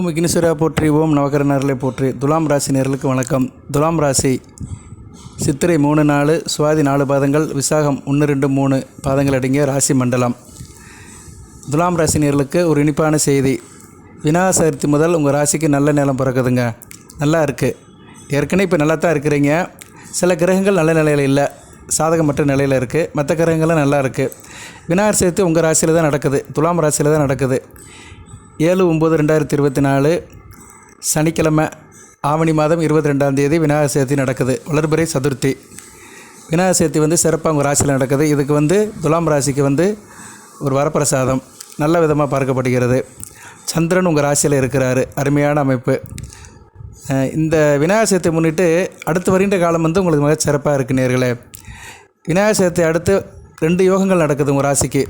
ஓம் விக்னேஸ்வரா போற்றி ஓம் நவகர நேரலை போற்றி. துலாம் ராசி நேர்களுக்கு வணக்கம். துலாம் ராசி சித்திரை மூணு நாலு சுவாதி நாலு பாதங்கள் விசாகம் ஒன்று ரெண்டு மூணு பாதங்கள் அடங்கிய ராசி மண்டலம். துலாம் ராசி நேர்களுக்கு ஒரு இனிப்பான செய்தி. விநாயகர் சதுர்த்தி முதல் உங்கள் ராசிக்கு நல்ல நிலம் பிறக்குதுங்க. நல்லா இருக்குது ஏற்கனவே இப்போ நல்லா தான் இருக்கிறீங்க. சில கிரகங்கள் நல்ல நிலையில் இல்லை. சாதகமற்ற நிலையில் இருக்குது மற்ற கிரகங்களும் நல்லா இருக்குது விநாயகர் சதுர்த்தி உங்கள் ராசியில் தான் நடக்குது. துலாம் ராசியில் தான் நடக்குது. ஏழு ஒம்பது ரெண்டாயிரத்தி இருபத்தி நாலு சனிக்கிழமை ஆவணி மாதம் இருபத்தி ரெண்டாம் தேதி விநாயகர் சதுர்த்தி நடக்குது. வளர்பிறை சதுர்த்தி. விநாயகர் சதுர்த்தி வந்து சிறப்பாக உங்கள் ராசியில் நடக்குது. இதுக்கு வந்து துலாம் ராசிக்கு வந்து ஒரு வரப்பிரசாதம். நல்ல விதமாக பார்க்கப்படுகிறது. சந்திரன் உங்கள் ராசியில் இருக்கிறாரு. அருமையான அமைப்பு. இந்த விநாயகர் சதுர்த்தி முன்னிட்டு அடுத்து வருகின்ற காலம் வந்து உங்களுக்கு மிக சிறப்பாக இருக்குது நேர்களே. விநாயகர் சதுர்த்தி அடுத்து ரெண்டு யோகங்கள் நடக்குது உங்கள் ராசிக்கு.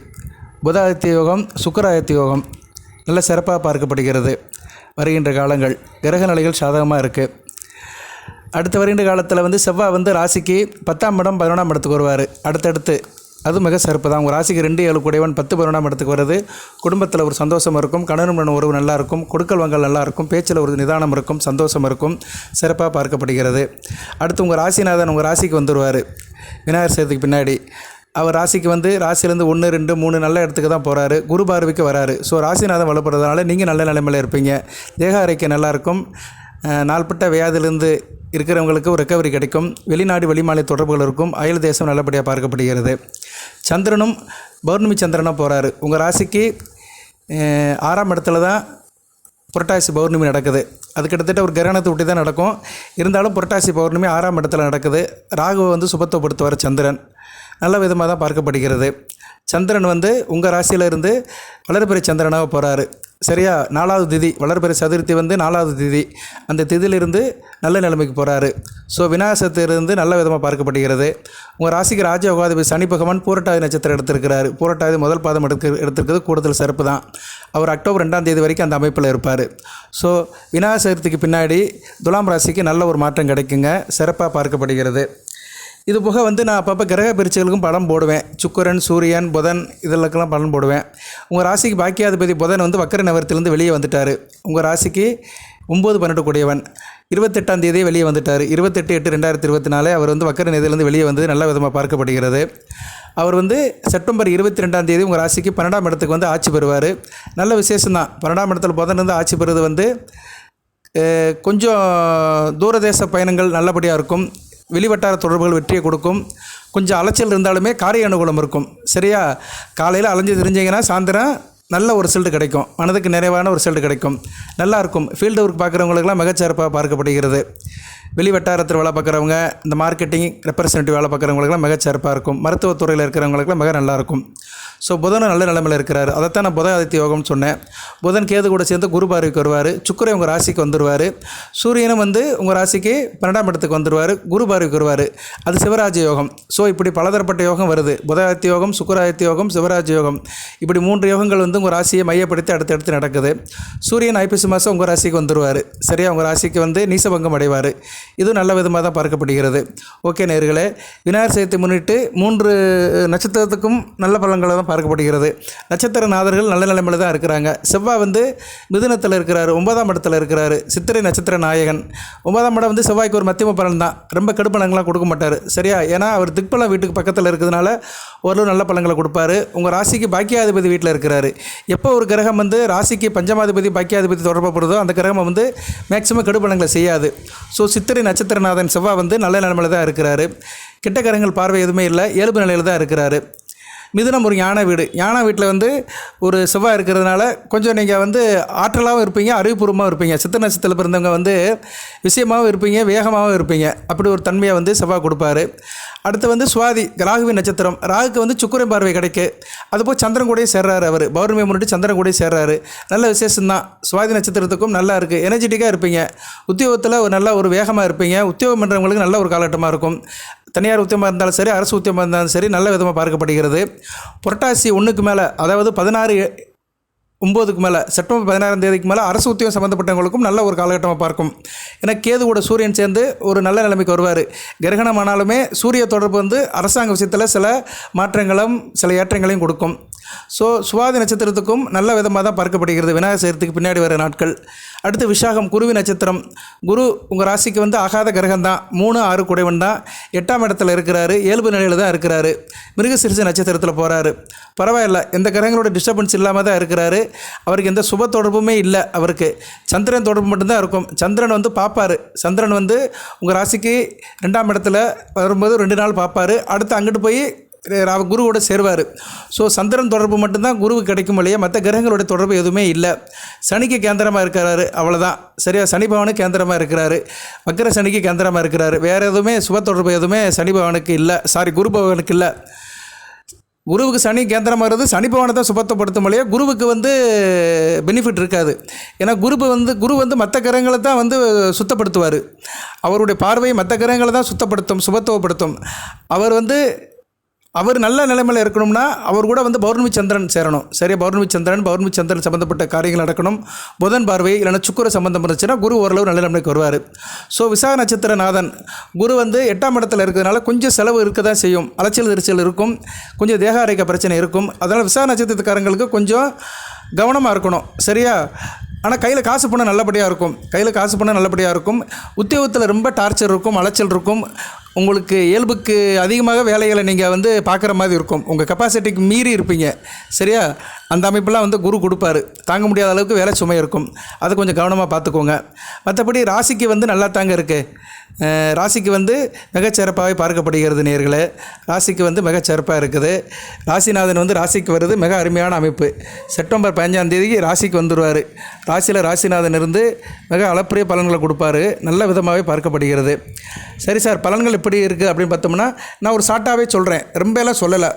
புதாதித்ய யோகம் சுக்கராதித்ய யோகம். நல்ல சிறப்பாக பார்க்கப்படுகிறது. வருகின்ற காலங்கள் கிரக நிலைகள் சாதகமாக இருக்குது அடுத்து வருகின்ற காலத்தில் வந்து செவ்வாய் வந்து ராசிக்கு பத்தாம் இடம் பதினொன்றாம் இடத்துக்கு வருவார். அடுத்தடுத்து அது மிக சிறப்பு தான். உங்கள் ராசிக்கு ரெண்டு ஏழு கூடையவன் பத்து பதினொன்றாம் இடத்துக்கு வருது குடும்பத்தில் ஒரு சந்தோஷம் இருக்கும். கணவன் உறவு நல்லா இருக்கும். கொடுக்கல் வாங்கல் நல்லா இருக்கும். பேச்சில் ஒரு நிதானம் இருக்கும். சந்தோஷம் இருக்கும். சிறப்பாக பார்க்கப்படுகிறது. அடுத்து உங்கள் ராசிநாதன் உங்கள் ராசிக்கு வந்துடுவார் விநாயகர் சதுர்த்திக்கு பின்னாடி அவர் ராசிக்கு வந்து ராசிலேருந்து ஒன்று ரெண்டு மூணு நல்ல இடத்துக்கு தான் போகிறாரு குரு பார்வைக்கு வராரு. ஸோ ராசிநாதன் வலுப்படுறதுனால நீங்கள் நல்ல நிலைமையில் இருப்பீங்க. தேக ஆரோக்கியம் நல்லாயிருக்கும் நாள்பட்ட வியாதியிலிருந்து இருக்கிறவங்களுக்கு ஒரு ரெக்கவரி கிடைக்கும். வெளிநாடு வெளிமாநில தொடர்புகள் இருக்கும். அயல் தேசம் நல்லபடியாக பார்க்கப்படுகிறது. சந்திரனும் பௌர்ணமி சந்திரனாக போகிறாரு உங்கள் ராசிக்கு ஆறாம் இடத்துல தான் புரட்டாசி பௌர்ணமி நடக்குது. அது கிட்டத்தட்ட ஒரு கிரகணத்தை ஒட்டி தான் நடக்கும். இருந்தாலும் புரட்டாசி பௌர்ணமி ஆறாம் இடத்துல நடக்குது. ராகுவை வந்து சுபத்துவப்படுத்துவார் சந்திரன். நல்ல விதமாக தான் பார்க்கப்படுகிறது. சந்திரன் வந்து உங்கள் ராசியிலிருந்து வளர்பிறை சந்திரனாக போகிறாரு சரியா? நாலாவது திதி வளர்பிறை சதுர்த்தி வந்து நாலாவது திதி. அந்த திதியிலிருந்து நல்ல நிலைமைக்கு போகிறாரு ஸோ விநாயகத்திலிருந்து நல்ல விதமாக பார்க்கப்படுகிறது. உங்கள் ராசிக்கு ராஜ சனி பகவான் பூரட்டாதி நட்சத்திரம் எடுத்திருக்கிறாரு. பூரட்டாதி முதல் பாதம் எடுத்து எடுத்திருக்கிறது கூடுதல் சிறப்பு தான். அவர் அக்டோபர் ரெண்டாம் தேதி வரைக்கும் அந்த அமைப்பில் இருப்பார். ஸோ விநாயகர் சதுர்த்திக்கு பின்னாடி துலாம் ராசிக்கு நல்ல ஒரு மாற்றம் கிடைக்குங்க. சிறப்பாக பார்க்கப்படுகிறது. இது போக வந்து நான் அப்பப்போ கிரக பரீட்சைகளுக்கும் படம் போடுவேன். சுக்கரன் சூரியன் புதன் இதெல்லாம் படம் போடுவேன். உங்கள் ராசிக்கு பாக்கியாதிபதி புதன் வந்து வக்கர நகரத்திலேருந்து வெளியே வந்துட்டார். உங்கள் ராசிக்கு ஒம்பது பன்னெண்டு கூடியவன். இருபத்தெட்டாம் தேதியே வெளியே வந்துட்டார். இருபத்தெட்டு எட்டு ரெண்டாயிரத்தி இருபத்தி நாலு அவர் வந்து வக்கர நிதியிலேருந்து வெளியே வந்து நல்ல விதமாக பார்க்கப்படுகிறது. அவர் வந்து செப்டம்பர் இருபத்தி ரெண்டாம் தேதி உங்கள் ராசிக்கு பன்னெண்டாம் இடத்துக்கு வந்து ஆட்சி பெறுவார். நல்ல விசேஷம்தான். பன்னெண்டாம் இடத்துல புதன் இருந்து ஆட்சி பெறுவது வந்து கொஞ்சம் தூரதேச பயணங்கள் நல்லபடியாக இருக்கும். வெளிவட்டார தொடர்புகள் வெற்றியை கொடுக்கும். கொஞ்சம் அலைச்சல் இருந்தாலுமே காரிய அனுகூலம் இருக்கும். சரியா? காலையில் அலைஞ்சு தெரிஞ்சிங்கன்னா சாயந்தரம் நல்ல ஒரு ரிசல்ட் கிடைக்கும். மனதுக்கு நிறைவான ஒரு ரிசல்ட் கிடைக்கும். நல்லா இருக்கும். ஃபீல்டு ஒர்க் பார்க்குறவங்களுக்குலாம் மிகச்சிறப்பாக பார்க்கப்படுகிறது. வெளி வட்டாரத்தில் வேலை பார்க்குறவங்க இந்த மார்க்கெட்டிங் ரெப்ரசன்டேட்டிவ் வேலை பார்க்குறவங்களுக்குலாம் மிகச்சிறப்பாக இருக்கும். மருத்துவத்துறையில் இருக்கிறவங்களுக்குலாம் மிக நல்லாயிருக்கும் ஸோ புதனும் நல்ல நிலைமையில் இருக்கிறார். அதைத்தான் நான் புத ஆதித்ய யோகம்னு சொன்னேன். புதன் கேது கூட சேர்ந்து குரு பார்வைக்கு வருவார். சுக்கரை உங்கள் ராசிக்கு வந்துடுவார் சூரியனும் வந்து உங்கள் ராசிக்கு பன்னெண்டாம் இடத்துக்கு வந்துடுவார் குரு பார்வைக்கு வருவார். அது சிவராஜ யோகம். ஸோ இப்படி பலதரப்பட்ட யோகம் வருது. புதாதித்ய யோகம் சுக்கராதித்ய யோகம் சிவராஜ யோகம். இப்படி மூன்று யோகங்கள் வந்து உங்கள் ராசியை மையப்படுத்தி அடுத்தடுத்து நடக்குது. சூரியன் ஐப்பசி மாதம் உங்கள் ராசிக்கு வந்துடுவார் சரியா? உங்கள் ராசிக்கு வந்து நீசபங்கம் அடைவார். இது நல்ல விதமாக தான் பார்க்கப்படுகிறது. ஓகே நேர்களே விநாயகர் சதுர்த்தி முன்னிட்டு மூன்று நட்சத்திரத்துக்கும் நல்ல பலன்களை தான் பார்க்கப்படுகிறது. நட்சத்திர நாதர்கள் நல்ல நிலைமையில் தான் இருக்கிறாங்க. செவ்வாய் வந்து மிதுனத்தில் இருக்கிறார் ஒன்பதாம் இடத்துல இருக்கிறார் சித்திரை நட்சத்திர நாயகன். ஒன்பதாம் இடம் வந்து செவ்வாய்க்கு ஒரு மத்தியம பலன் தான். ரொம்ப கெடுப்பலங்களாம் கொடுக்க மாட்டார். சரியா? ஏன்னா அவர் திக்பலம் வீட்டுக்கு பக்கத்தில் இருக்கிறதுனால ஓரளவு நல்ல பலன்களை கொடுப்பாரு. உங்கள் ராசிக்கு பாக்கியாதிபதி வீட்டில் இருக்கிறாரு. எப்போ ஒரு கிரகம் வந்து ராசிக்கு பஞ்சமாதிபதி பாக்கியாதிபதி தொடர்பப்படுதோ அந்த கிரகம் வந்து மேக்சிமம் கெடுபலங்களை செய்யாது. ஸோ சித்திரை நட்சத்திரநாதன் செவ்வாய் வந்து நல்ல நிலமையில் தான் இருக்கிறாரு. கிட்ட கிரகங்கள் பார்வை எதுவுமே இல்லை. இயல்பு நிலையில் தான் இருக்கிறாரு. மிதுனம் ஒரு ஞான வீடு. ஞான வீட்டில் வந்து ஒரு செவ்வாய் இருக்கிறதுனால கொஞ்சம் நீங்கள் வந்து ஆற்றலாகவும் இருப்பீங்க அறிவுபூர்வமாகவும் இருப்பீங்க. சித்த நட்சத்திரத்தில் பிறந்தவங்க வந்து விஷயமாகவும் இருப்பீங்க வேகமாகவும் இருப்பீங்க. அப்படி ஒரு தன்மையை வந்து செவ்வாய் கொடுப்பாரு. அடுத்து வந்து சுவாதி ராகுவின் நட்சத்திரம். ராகுக்கு வந்து சுக்கிரன் பார்வை கிடைக்கு. அதுபோல் சந்திரன் கூட சேர்றாரு அவர். பௌர்ணமி முன்னிட்டு சந்திரன் கூட சேர்றாரு. நல்ல விசேஷம்தான். சுவாதி நட்சத்திரத்துக்கும் நல்லா இருக்குது எனர்ஜெட்டிக்காக இருப்பீங்க. உத்தியோகத்தில் ஒரு நல்ல ஒரு வேகமாக இருப்பீங்க. உத்தியோகம் பண்ணுறவங்களுக்கு நல்ல ஒரு காலகட்டமாக இருக்கும். தனியார் உத்தியமாக இருந்தாலும் சரி அரசு உத்தியமாக இருந்தாலும் சரி நல்ல விதமாக பார்க்கப்படுகிறது. புரட்டாசி ஒன்றுக்கு மேலே அதாவது பதினாறு ஒம்போதுக்கு மேலே செப்டம்பர் பதினாறாம் தேதிக்கு மேலே அரசு உத்தியோகம் சம்மந்தப்பட்டவங்களுக்கும் நல்ல ஒரு காலகட்டமாக பார்க்கும். ஏன்னா கேது கூட சூரியன் சேர்ந்து ஒரு நல்ல நிலைமைக்கு வருவார். கிரகணம் ஆனாலுமே சூரிய தொடர்பு வந்து அரசாங்க விஷயத்தில் சில மாற்றங்களும் சில ஏற்றங்களையும் கொடுக்கும். ஸோ சுவாதி நட்சத்திரத்துக்கும் நல்ல விதமாக தான் பார்க்கப்படுகிறது விநாயகர் சதுர்த்திக்கு பின்னாடி வர நாட்கள். அடுத்து விஷாகம் குருவி நட்சத்திரம். குரு உங்கள் ராசிக்கு வந்து ஆகாத கிரகம் தான் மூணு ஆறு குடைவன் தான். எட்டாம் இடத்துல இருக்கிறாரு. இயல்பு நிலையில் தான் இருக்கிறாரு. மிருகசிரிசு நட்சத்திரத்தில் போகிறாரு பரவாயில்ல. எந்த கிரகங்களோட டிஸ்டர்பன்ஸ் இல்லாமல் தான் இருக்கிறாரு. அவருக்கு எந்த சுப தொடர்புமே இல்லை அவருக்கு. சந்திரன் தொடர்பு மட்டும்தான் இருக்கும். சந்திரன் வந்து பார்ப்பார். சந்திரன் வந்து உங்கள் ராசிக்கு ரெண்டாம் இடத்துல வரும்போது ரெண்டு நாள் பார்ப்பார். அடுத்து அங்கிட்டு போய் குருவோட சேருவார். ஸோ சந்திரன் தொடர்பு மட்டும்தான் குருவுக்கு கிடைக்கும் இல்லையா? மற்ற கிரகங்களோட தொடர்பு எதுவுமே இல்லை. சனிக்கு கேந்திரமாக இருக்கிறாரு அவ்வளோதான் சரியா? சனி பவனுக்கு கேந்திரமாக இருக்கிறாரு. வக்கர சனிக்கு கேந்திரமாக இருக்கிறாரு. வேறு எதுவுமே சுப தொடர்பு எதுவுமே சனி பவனுக்கு இல்லை. சாரி குரு பவனுக்கு இல்லை. குருவுக்கு சனி கேந்திரமாக இருந்து சனி பவனை தான் சுபத்தப்படுத்தும் இல்லையா? குருவுக்கு வந்து பெனிஃபிட் இருக்காது. ஏன்னா குரு வந்து குரு வந்து மற்ற கிரகங்களை தான் வந்து சுத்தப்படுத்துவார். அவருடைய பார்வையை மற்ற கிரகங்களை தான் சுத்தப்படுத்தும் சுபத்துவப்படுத்தும். அவர் வந்து அவர் நல்ல நிலைமையில் இருக்கணும்னா அவர் கூட வந்து பௌர்ணமி சந்திரன் சேரணும். சரியா? பௌர்ணமி சந்திரன் பௌர்ணமி சந்திரன் சம்மந்தப்பட்ட காரியங்கள் நடக்கணும். புதன் பார்வை இல்லைன்னா சுக்குர சம்பந்தம் இருந்துச்சுன்னா குரு ஓரளவு நல்ல நிலைமைக்கு வருவார். ஸோ விசாக நட்சத்திரநாதன் குரு வந்து எட்டாம் இடத்துல இருக்கிறதுனால கொஞ்சம் செலவு இருக்க தான் செய்யும். அலைச்சல் திருச்சல் இருக்கும். கொஞ்சம் தேக அரைக்க பிரச்சனை இருக்கும். அதனால் விசாக நட்சத்திரத்துக்காரங்களுக்கு கொஞ்சம் கவனமாக இருக்கணும். சரியா? ஆனால் கையில் காசு பண்ண நல்லபடியாக இருக்கும். கையில் காசு பண்ண நல்லபடியாக இருக்கும். உத்தியோகத்தில் ரொம்ப டார்ச்சர் இருக்கும் அலைச்சல் இருக்கும். உங்களுக்கு இயல்புக்கு அதிகமாக வேலைகளை நீங்கள் வந்து பார்க்குற மாதிரி இருக்கும். உங்கள் கெப்பாசிட்டிக்கு மீறி இருப்பீங்க. சரியா? அந்த அமைப்பெல்லாம் வந்து குரு கொடுப்பாரு. தாங்க முடியாத அளவுக்கு வேலை சுமை இருக்கும். அதை கொஞ்சம் கவனமாக பார்த்துக்கோங்க. மற்றபடி ராசிக்கு வந்து நல்லா தாங்க இருக்குது ராசிக்கு வந்து மிகச்சிறப்பாகவே பார்க்கப்படுகிறது நேர்களே. ராசிக்கு வந்து மிகச்சிறப்பாக இருக்குது. ராசிநாதன் வந்து ராசிக்கு வருது. மிக அருமையான அமைப்பு. செப்டம்பர் பதினஞ்சாம் தேதிக்கு ராசிக்கு வந்துடுவார் ராசியில் ராசிநாதன் இருந்து மிக அளப்பரிய பலன்களை கொடுப்பாரு. நல்ல விதமாகவே பார்க்கப்படுகிறது. சரி சார் பலன்கள் எப்படி இருக்குது அப்படின்னு பார்த்தோம்னா நான் ஒரு ஷார்ட்டாகவே சொல்கிறேன் ரொம்ப எல்லாம் சொல்லலை.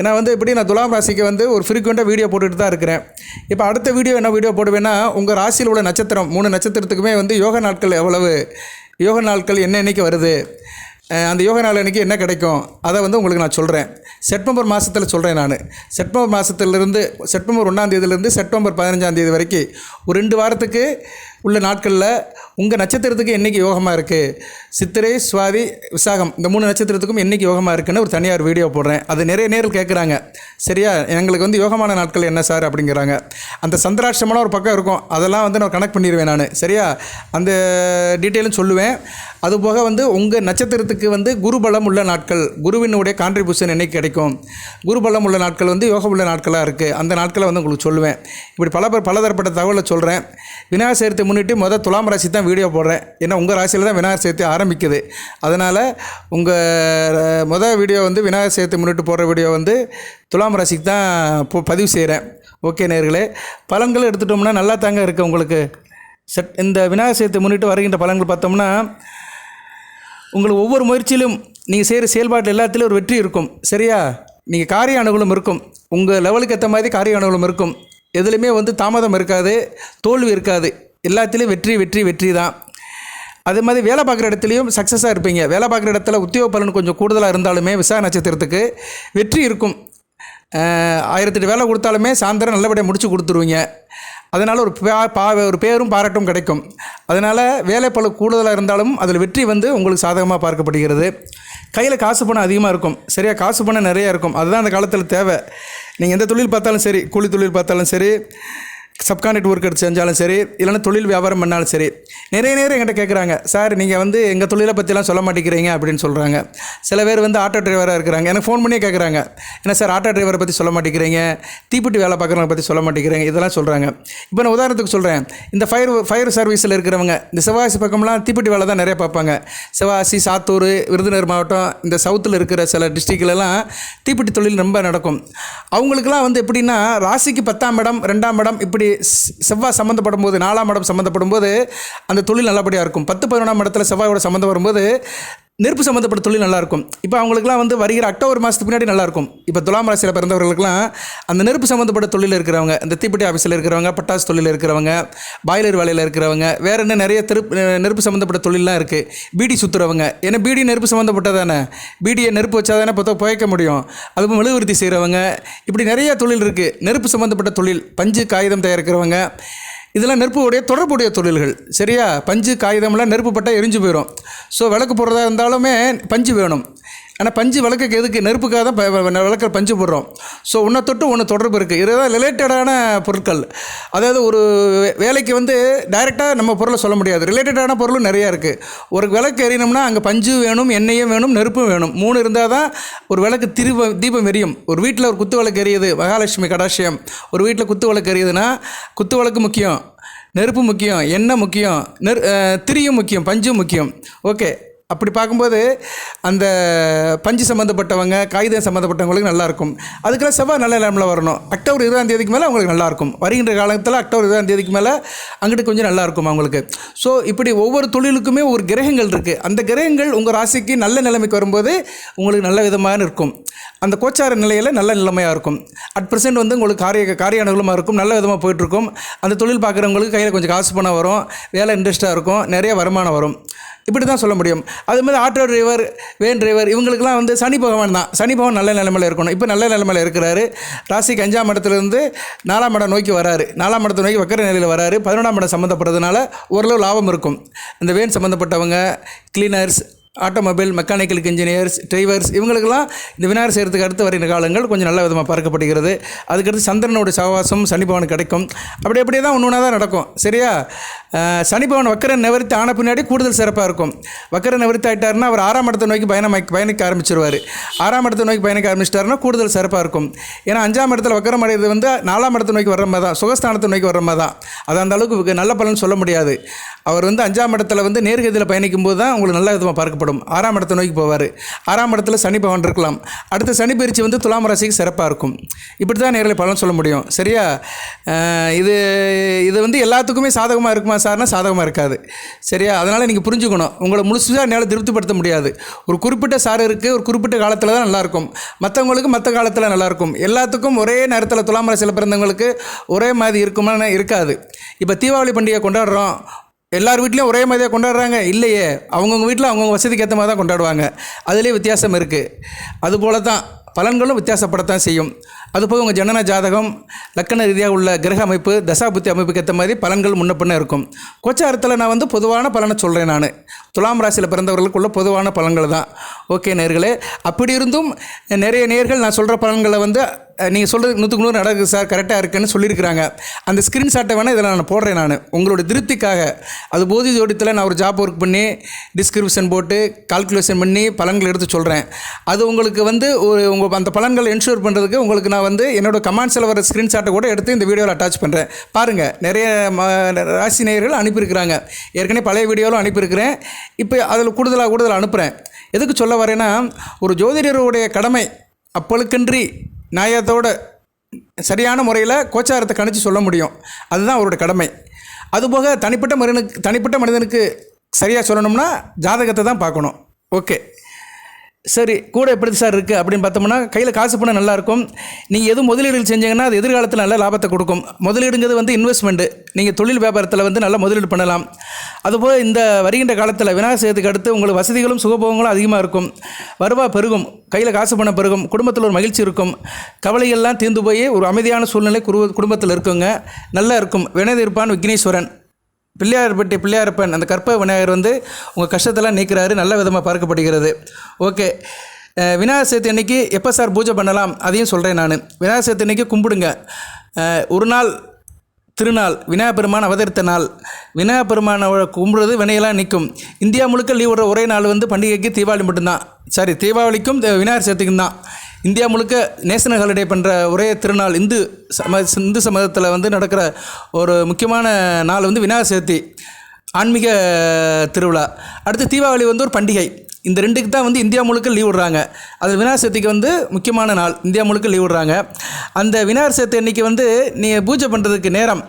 ஏன்னா வந்து எப்படி நான் துலாம் ராசிக்கு வந்து ஒரு ஃப்ரீக்வெண்ட்டாக வீடியோ போட்டுட்டு தான் இருக்கிறேன். இப்போ அடுத்த வீடியோ என்ன வீடியோ போடுவேன்னா உங்கள் ராசியில் உள்ள நட்சத்திரம் மூணு நட்சத்திரத்துக்குமே வந்து யோகா நாட்கள் எவ்வளவு? யோக நாட்கள் என்ன இன்றைக்கி வருது? அந்த யோக நாள் அன்றைக்கி என்ன கிடைக்கும்? அதை வந்து உங்களுக்கு நான் சொல்கிறேன் செப்டம்பர் மாதத்தில் சொல்கிறேன் நான். செப்டம்பர் மாதத்துலேருந்து செப்டம்பர் ஒன்றாந்தேதியிலேருந்து செப்டம்பர் பதினஞ்சாந்தேதி வரைக்கும் ஒரு ரெண்டு வாரத்துக்கு உள்ள நாட்களில் உங்கள் நட்சத்திரத்துக்கு என்றைக்கு யோகமாக இருக்குது சித்திரை சுவாதி விசாகம் இந்த மூணு நட்சத்திரத்துக்கும் என்றைக்கு யோகமாக இருக்குன்னு ஒரு தனியார் வீடியோ போடுறேன். அது நிறைய நேரில் கேட்குறாங்க சரியா? எங்களுக்கு வந்து யோகமான நாட்கள் என்ன சார்? அப்படிங்கிறாங்க. அந்த சந்திராஷ்டமான ஒரு பக்கம் இருக்கும். அதெல்லாம் வந்து நான் கனெக்ட் பண்ணிடுவேன் நான். சரியா? அந்த டீட்டெயிலும் சொல்லுவேன். அதுபோக வந்து உங்கள் நட்சத்திரத்துக்கு வந்து குருபலம் உள்ள நாட்கள் குருவினுடைய கான்ட்ரிபியூஷன் என்னைக்கு கிடைக்கும்? குருபலம் உள்ள நாட்கள் வந்து யோகம் உள்ள நாட்களாக இருக்குது அந்த நாட்களை வந்து உங்களுக்கு சொல்லுவேன். இப்படி பல பேர் பலதரப்பட்ட தகவலை சொல்கிறேன் விநாயகர் சதுர்த்தி முன்னிட்டு மொதல் துலாம் ராசி தான் வீடியோ போடுறேன். ஏன்னா உங்கள் ராசியில் தான் விநாயகர் சதுர்த்தி ஆரம்பிக்குது. அதனால் உங்கள் மொதல் வீடியோ வந்து விநாயகர் சதுர்த்தி முன்னிட்டு போடுற வீடியோ வந்து துலாம் ராசிக்கு தான் பதிவு செய்கிறேன் ஓகே நேர்களே பழங்கள் எடுத்துட்டோம்னா நல்லா தாங்க இருக்குது உங்களுக்கு. செட் இந்த விநாயகர் சதுர்த்தி முன்னிட்டு வருகின்ற பழங்கள் பார்த்தோம்னா உங்களுக்கு ஒவ்வொரு முயற்சியிலும் நீங்கள் செய்கிற செயல்பாட்டில் எல்லாத்துலேயும் ஒரு வெற்றி இருக்கும். சரியா? நீங்கள் காரிய அனுகூலம் இருக்கும். உங்கள் லெவலுக்கு ஏற்ற மாதிரி காரிய அனுகூலம் இருக்கும். எதுலேயுமே வந்து தாமதம் இருக்காது தோல்வி இருக்காது. எல்லாத்துலேயும் வெற்றி வெற்றி வெற்றி தான். அதே மாதிரி வேலை பார்க்குற இடத்துலையும் சக்ஸஸாக இருப்பீங்க. வேலை பார்க்குற இடத்துல உத்தியோக பலன் கொஞ்சம் கூடுதலாக இருந்தாலுமே விசா நட்சத்திரத்துக்கு வெற்றி இருக்கும். ஆயிரத்தெட்டு வேலை கொடுத்தாலுமே சாயந்தரம் நல்லபடியாக முடிச்சு கொடுத்துருவீங்க. அதனால் ஒரு பா பா ஒரு பேரும் பாராட்டும் கிடைக்கும். அதனால் வேலைப்பளு கூடுதலாக இருந்தாலும் அதில் வெற்றி வந்து உங்களுக்கு சாதகமாக பார்க்கப்படுகிறது. கையில் காசு பணம் அதிகமாக இருக்கும். சரியாக காசு பணம் நிறையா இருக்கும். அதுதான் அந்த காலத்தில் தேவை. நீங்கள் எந்த தொழில் பார்த்தாலும் சரி கூலி தொழில் பார்த்தாலும் சரி சப்கான்ட்ராக்ட் ஒர்க் செஞ்சாலும் சரி இல்லைன்னா தொழில் வியாபாரம் பண்ணாலும் சரி நிறைய நேரம் எங்கிட்ட கேட்குறாங்க சார் நீங்கள் வந்து எங்கள் தொழிலை பற்றிலாம் சொல்ல மாட்டேங்கிறீங்க அப்படின்னு சொல்கிறாங்க சில பேர் வந்து ஆட்டோ டிரைவராக இருக்கிறாங்க. எனக்கு ஃபோன் பண்ணியே கேட்குறாங்க என்ன சார் ஆட்டோ டிரைவரை பற்றி சொல்ல மாட்டேங்கிறீங்க? தீப்பெட்டி வேலை பார்க்குறவங்க பற்றி சொல்ல மாட்டேங்கிறீங்க? இதெல்லாம் சொல்கிறாங்க இப்போ நான் உதாரணத்துக்கு சொல்கிறேன் இந்த ஃபயர் ஃபயர் சர்வீஸில் இருக்கிறவங்க இந்த சிவாசி பக்கம்லாம் தீப்பெட்டி வேலை தான் நிறைய பார்ப்பாங்க. சிவாசி சாத்தூர் விருதுநகர் மாவட்டம் இந்த சவுத்தில் இருக்கிற சில டிஸ்ட்ரிக்ட்லலாம் தீப்பெட்டி தொழில் ரொம்ப நடக்கும். அவங்களுக்குலாம் வந்து எப்படின்னா ராசிக்கு பத்தாம் இடம் ரெண்டாம் இடம் இப்படி செவ்வாய் சம்மந்தப்படும் போது நாலாம் இடம் சம்மந்தப்படும் போது அந்த தொழில் நல்லபடியாக இருக்கும். பத்து பதினொன்றாம் இடத்துல செவ்வாயோட சம்மந்தம் வரும்போது நெருப்பு சம்மந்தப்பட்ட தொழில் நல்லாயிருக்கும். இப்போ அவங்களுக்குலாம் வந்து வருகிற அக்டோபர் மாதத்துக்கு பின்னாடி நல்லாயிருக்கும். இப்போ துலாம் ராசியில் பிறந்தவர்களுக்குலாம் அந்த நெருப்பு சம்மந்தப்பட்ட தொழில் இருக்கிறவங்க இந்த தீப்பெட்டி ஆஃபீஸில் இருக்கிறவங்க பட்டாசு தொழில் இருக்கிறவங்க பாய்லர் வேலையில் இருக்கிறவங்க வேற என்ன நிறைய தெருப்பு நெருப்பு சம்மந்தப்பட்ட தொழிலெலாம் இருக்குது பீடி சுற்றுறவங்க ஏன்னா பீடி நெருப்பு சம்மந்தப்பட்ட தானே? பீடியை நெருப்பு வச்சா தானே பார்த்தா புயக்க முடியும். அதுவும் மெழுகுவர்த்தி செய்கிறவங்க இப்படி நிறைய தொழில் இருக்குது நெருப்பு சம்மந்தப்பட்ட தொழில் பஞ்சு காகிதம் தயாரிக்கிறவங்க. இதெல்லாம் நெருப்புடைய தொடர்புடைய தொழில்கள். சரியா? பஞ்சு காகிதம்லாம் நெருப்பு பட்டால் எரிஞ்சு போயிடும் ஸோ விளக்கு போடுறதா இருந்தாலுமே பஞ்சு வேணும். ஆனால் பஞ்சு விளக்குக்கு எதுக்கு? நெருப்புக்காக தான் ப- பஞ்சு போடுறோம். ஸோ ஒன்றை தொட்டு ஒன்று தொடர்பு இருக்குது இதுதான் ரிலேட்டடான பொருட்கள். அதாவது ஒரு வேலைக்கு வந்து டைரெக்டாக நம்ம பொருளை சொல்ல முடியாது. ரிலேட்டடான பொருளும் நிறையா இருக்குது ஒரு விளக்கு எரியணும்னா அங்கே பஞ்சு வேணும் எண்ணெயும் வேணும் நெருப்பும் வேணும். மூணு இருந்தால் தான் ஒரு விளக்கு திருவ தீபம் எரியும். ஒரு வீட்டில் ஒரு குத்து விளக்கு எரியுது மகாலட்சுமி கடாசியம் ஒரு வீட்டில் குத்து விளக்கு எரியுதுன்னா குத்து விளக்கு முக்கியம் நெருப்பு முக்கியம் எண்ணெய் முக்கியம் நெரு திரியும் முக்கியம் பஞ்சும் முக்கியம். ஓகே அப்படி பார்க்கும்போது அந்த பஞ்சு சம்மந்தப்பட்டவங்க காகிதம் சம்மந்தப்பட்டவங்களுக்கு நல்லாயிருக்கும். அதுக்கெல்லாம் செவ்வாய் நல்ல நிலமில் வரணும். அக்டோபர் இருபதாம் தேதிக்கு மேலே அவங்களுக்கு நல்லாயிருக்கும். வருகின்ற காலத்தில் அக்டோபர் இருபதாம் தேதிக்கு மேலே அங்கிட்டு கொஞ்சம் நல்லாயிருக்கும் அவங்களுக்கு. ஸோ இப்படி ஒவ்வொரு தொழிலுக்குமே ஒரு கிரகங்கள் இருக்குது அந்த கிரகங்கள் உங்கள் ராசிக்கு நல்ல நிலைமைக்கு வரும்போது உங்களுக்கு நல்ல விதமாக இருக்கும் அந்த கோச்சார நிலையில் நல்ல நிலைமையாக இருக்கும். அட் ப்ரெசென்ட் வந்து உங்களுக்கு காரிய காரிய அனுகூலமாக இருக்கும். நல்ல விதமாக போயிட்டுருக்கும். அந்த தொழில் பார்க்குறவங்களுக்கு கையில் கொஞ்சம் காசு பணம் வரும். வேலை இன்ட்ரெஸ்ட்டாக இருக்கும். நிறைய வருமானம் வரும். இப்படி தான் சொல்ல முடியும். அது மாதிரி ஆட்டோ டிரைவர் வேன் டிரைவர் இவங்களுக்குலாம் வந்து சனி பகவான் தான். சனி பகவான் நல்ல நிலைமையில் இருக்கணும். இப்போ நல்ல நிலைமையில் இருக்கிறாரு. ராசிக்கு அஞ்சாம் இடத்துலேருந்து நாலாம் இடம் நோக்கி வராரு. நாலாம் இடத்தை நோக்கி வக்கர நிலையில் வராரு. பதினொன்றாம் இடம் சம்மந்தப்படுறதுனால ஓரளவு லாபம் இருக்கும். இந்த வேன் சம்மந்தப்பட்டவங்க கிளீனர்ஸ் ஆட்டோமொபைல் மெக்கானிக்கலுக்கு இன்ஜினியர்ஸ் டிரைவர்ஸ் இவங்களுக்கெல்லாம் இந்த விநாயகர் செய்கிறதுக்கு அடுத்து வருகிற காலங்கள் கொஞ்சம் நல்ல விதமாக பார்க்கப்படுகிறது அதுக்கடுத்து சந்திரனோட சகவாசம் சனிபவன் கிடைக்கும். அப்படி அப்படியே தான் ஒன்று ஒன்றா தான் நடக்கும். சரியா? சனிபவன் வக்கர நிவர்த்தி ஆன பின்னாடி கூடுதல் சிறப்பாக இருக்கும். வக்கர நிவர்த்தி ஆகிட்டார்னா அவர் ஆறாம் இடத்தை நோக்கி பயணம் பயணிக்க ஆரம்பிச்சிருவார். ஆறாம் இடத்தை நோக்கி பயணிக்க ஆரம்பிச்சிட்டாருன்னா கூடுதல் சிறப்பாக இருக்கும். ஏன்னா அஞ்சாம் இடத்துல வக்கரம் அடைகிறது வந்து நாலாம் இடத்தை நோக்கி வர்ற மாதிரி தான் சுகஸ்தானத்தை நோக்கி வர்ற மாதிரி தான் அது அந்த அளவுக்கு நல்ல பலன் சொல்ல முடியாது. அவர் வந்து அஞ்சாம் இடத்துல வந்து நேர்கதியில் பயணிக்கும் போது தான் உங்களுக்கு நல்ல விதமாக காணப்படும். ஆறாம் இடத்தை நோக்கி போவார். ஆறாம் இடத்துல சனி பகவான் இருக்கலாம். அடுத்த சனி பயிற்சி வந்து துலாம் ராசிக்கு சிறப்பாக இருக்கும். இப்படி தான் நேரில் பலன் சொல்ல முடியும். சரியா? இது இது வந்து எல்லாத்துக்குமே சாதகமாக இருக்குமா சார்னா சாதகமாக இருக்காது. சரியா? அதனால் நீங்கள் புரிஞ்சுக்கணும். உங்களை முழுசாக என்னால் திருப்திப்படுத்த முடியாது. ஒரு குறிப்பிட்ட சார் இருக்குது ஒரு குறிப்பிட்ட காலத்தில் தான் நல்லாயிருக்கும் மற்றவங்களுக்கு மற்ற காலத்தில் நல்லாயிருக்கும் எல்லாத்துக்கும் ஒரே நேரத்தில் துலாம் ராசியில் பிறந்தவங்களுக்கு ஒரே மாதிரி இருக்குமான்னு இருக்காது. இப்போ தீபாவளி பண்டிகை கொண்டாடுறோம். எல்லார் வீட்லேயும் ஒரே மாதிரியாக கொண்டாடுறாங்க? இல்லையே. அவங்கவுங்க வீட்டில் அவங்கவுங்க வசதிக்கு ஏற்ற மாதிரி தான் கொண்டாடுவாங்க. அதுலேயே வித்தியாசம் இருக்குது அதுபோல தான் பலன்களும் வித்தியாசப்படத்தான் செய்யும். அதுபோக உங்கள் ஜனன ஜாதகம் லக்கண ரீதியாக உள்ள கிரக அமைப்பு தசாபுத்தி அமைப்புக்கு ஏற்ற மாதிரி பலன்கள் முன்ன பின்ன இருக்கும். கோச்சாரத்தில் நான் வந்து பொதுவான பலனை சொல்கிறேன் நான். துலாம் ராசியில் பிறந்தவர்களுக்குள்ள பொதுவான பலன்கள் தான். ஓகே நேர்களே. அப்படி இருந்தும் நிறைய நேர்கள் நான் சொல்கிற பலன்களை வந்து நீங்கள் சொல்கிறது நூற்றுக்கு நூறு நடக்குது சார் கரெக்டாக இருக்குன்னு சொல்லியிருக்கிறாங்க. அந்த ஸ்க்ரீன்ஷாட்டை வேணால் இதில் நான் போடுறேன் நான். உங்களோட திருப்திக்காக. அது போதி ஜோடித்தில் நான் ஒரு ஜாப் ஒர்க் பண்ணி டிஸ்கிரிப்ஷன் போட்டு கால்குலேஷன் பண்ணி பலன்கள் எடுத்து சொல்கிறேன் அது உங்களுக்கு வந்து ஒரு உங்கள் அந்த பலன்களை என்ஷூர் பண்ணுறதுக்கு உங்களுக்கு நான் வந்து என்னோடய கமெண்ட்ஸில் வர ஸ்க்ரீன்ஷாட்டை கூட எடுத்து இந்த வீடியோவில் அட்டாச் பண்ணுறேன் பாருங்கள் நிறைய ம ராசி நேயர்கள் அனுப்பியிருக்கிறாங்க. ஏற்கனவே பழைய வீடியோவில் அனுப்பியிருக்கிறேன். இப்போ அதில் கூடுதலாக கூடுதலாக அனுப்புகிறேன் எதுக்கு சொல்ல வரேன்னா ஒரு ஜோதிடருடைய கடமை அப்பளுக்கன்றி நியாயத்தோட சரியான முறையில் கோச்சாரத்தை கணிச்சு சொல்ல முடியும். அதுதான் அவரோட கடமை. அதுபோக தனிப்பட்ட மனிதனுக்கு தனிப்பட்ட மனிதனுக்கு சரியாக சொல்லணும்னா ஜாதகத்தை தான் பார்க்கணும். ஓகே. சரி கூட எப்படி சார் இருக்குது அப்படின்னு பார்த்தோம்னா கையில் காசு பணம் நல்லாயிருக்கும். நீங்கள் எதுவும் முதலீடுகள் செஞ்சீங்கன்னா அது எதிர்காலத்தில் நல்ல லாபத்தை கொடுக்கும். முதலீடுங்கிறது வந்து இன்வெஸ்ட்மெண்ட்டு நீங்கள் தொழில் வியாபாரத்தில் வந்து நல்லா முதலீடு பண்ணலாம். அதுபோல் இந்த வருகின்ற காலத்தில் விநாயகர் சதுர்த்திக்கு அடுத்து உங்களுக்கு வசதிகளும் சுகபோகங்களும் அதிகமாக இருக்கும். வருவா பெருகும். கையில் காசு பணம் பெருகும். குடும்பத்தில் ஒரு மகிழ்ச்சி இருக்கும். கவலைகள்லாம் தீர்ந்து போய் ஒரு அமைதியான சூழ்நிலை குரு குடும்பத்தில் இருக்குங்க. நல்லா இருக்கும். வினதிருப்பான் விக்னேஸ்வரன். பிள்ளையார்பட்டி பிள்ளையாரப்பன் அந்த கற்ப விநாயகர் வந்து உங்கள் கஷ்டத்தெல்லாம் நீக்கிறாரு நல்ல விதமாக பார்க்கப்படுகிறது. ஓகே. விநாயகர் சதுர்த்தி அன்னைக்கு எப்போ சார் பூஜை பண்ணலாம்? அதையும் சொல்கிறேன் நான். விநாயகர் சதுர்த்தி அன்னைக்கு கும்பிடுங்க. ஒரு நாள் திருநாள் விநாயகப் பெருமான் அவதரித்த நாள். விநாயகப் பெருமானோட கும்பிடுறது வினையெல்லாம் நிற்கும் இந்தியா முழுக்க லீவ் விடுற ஒரே நாள் வந்து பண்டிகைக்கு தீபாவளி மட்டும்தான். சாரி தீபாவளிக்கும் விநாயகர் சதுர்த்திக்கும் தான் இந்தியா முழுக்க நேஷனல் ஹாலிடே பண்ணுற ஒரே திருநாள் இந்து சம இந்து சமூகத்தில் வந்து நடக்கிற ஒரு முக்கியமான நாள் வந்து விநாயகர் சதுர்த்தி ஆன்மீக திருவிழா. அடுத்து தீபாவளி வந்து ஒரு பண்டிகை. இந்த ரெண்டுக்கு தான் வந்து இந்தியா முழுக்க லீவ் விடுறாங்க. அது விநாயகர் சதுர்த்திக்கு வந்து முக்கியமான நாள். இந்தியா முழுக்க லீவ் விடுறாங்க. அந்த விநாயகர் சதுர்த்தி அன்னைக்கு வந்து நீங்கள் பூஜை பண்ணுறதுக்கு நேரம்.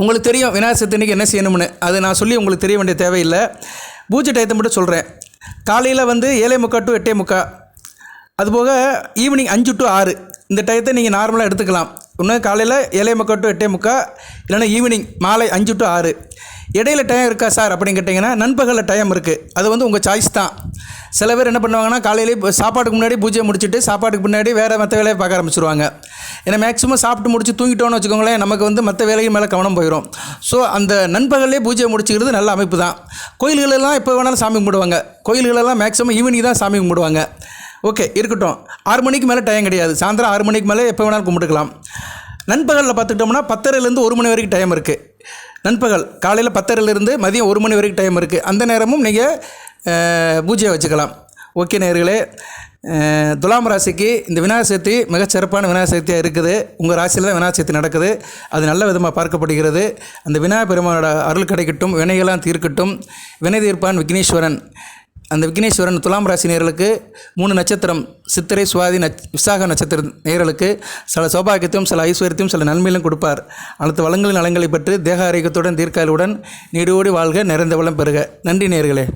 உங்களுக்கு தெரியும் விநாயகர் சதுர்த்தி அன்னைக்கு என்ன செய்யணும்னு. அது நான் சொல்லி உங்களுக்கு தெரிய வேண்டிய தேவையில்லை. பூஜை டயத்தை மட்டும் சொல்கிறேன் காலையில் வந்து ஏழை முக்கா டு எட்டே முக்கா அதுபோக ஈவினிங் அஞ்சு டு ஆறு. இந்த டயத்தை நீங்கள் நார்மலாக எடுத்துக்கலாம். ஒன்று காலையில் ஏழை முக்கா டு எட்டே முக்கா இல்லைன்னா ஈவினிங் மாலை அஞ்சு டு ஆறு. இடையில டைம் இருக்கா சார் அப்படின்னு கேட்டிங்கன்னா நண்பகலில் டைம் இருக்குது அது வந்து உங்கள் சாய்ஸ் தான். சில பேர் என்ன பண்ணுவாங்கன்னா காலையிலே சாப்பாட்டுக்கு முன்னாடி பூஜையை முடிச்சுட்டு சாப்பாட்டுக்கு முன்னாடி வேறு மற்ற வேலையை பார்க்க ஆரம்பிச்சிருவாங்க. ஏன்னா மேக்ஸிமம் சாப்பிட்டு முடிச்சு தூங்கிட்டோன்னு வச்சுக்கோங்களேன் நமக்கு வந்து மற்ற வேலைக்கு மேலே கவனம் போயிடும் ஸோ அந்த நண்பகல்லே பூஜையை முடிச்சுக்கிறது நல்ல அமைப்பு தான். கோயில்களெல்லாம் எப்போ வேணாலும் சாமி கும்பிடுவாங்க. கோயில்களெல்லாம் மேக்ஸிமம் ஈவினிங் தான் சாமி கும்பிடுவாங்க. ஓகே இருக்கட்டும். ஆறு மணிக்கு மேலே டைம் கிடையாது. சாயந்தரம் ஆறு மணிக்கு மேலே எப்போ வேணாலும் கும்பிட்டுக்கலாம். நண்பகலில் பார்த்துக்கிட்டோம்னா பத்தரைலேருந்து ஒரு மணி வரைக்கும் டைம் இருக்குது நண்பகல் காலையில் பத்தரைலேருந்து மதியம் ஒரு மணி வரைக்கும் டைம் இருக்குது அந்த நேரமும் நீங்கள் பூஜையை வச்சுக்கலாம். ஓகே நேர்களே துலாம் ராசிக்கு இந்த விநாயகர் சதுர்த்தி மிகச்சிறப்பான விநாயகர் சதுர்த்தியாக இருக்குது. உங்கள் ராசியில் தான் விநாயகர் சதுர்த்தி நடக்குது. அது நல்ல விதமாக பார்க்கப்படுகிறது. அந்த விநாயகர் பெருமானோட அருள் கிடைக்கட்டும் வினைகளாம் தீர்க்கட்டும். வினை தீர்ப்பான் விக்னேஸ்வரன். அந்த விக்னேஸ்வரன் துலாம் ராசி நேர்களுக்கு மூணு நட்சத்திரம் சித்திரை சுவாதி நட்ச விசாக நட்சத்திர நேர்களுக்கு சில சௌபாகியத்தையும் சில ஐஸ்வர்யத்தையும் சில நன்மையிலும் கொடுப்பார். அனைத்து வளங்களின் நலங்களை பெற்று தேக ஆரோக்கியத்துடன் தீர்க்காயுடன் நீடோடி வாழ்க நிறைந்த வளம் பெறுக. நன்றி நேர்களே.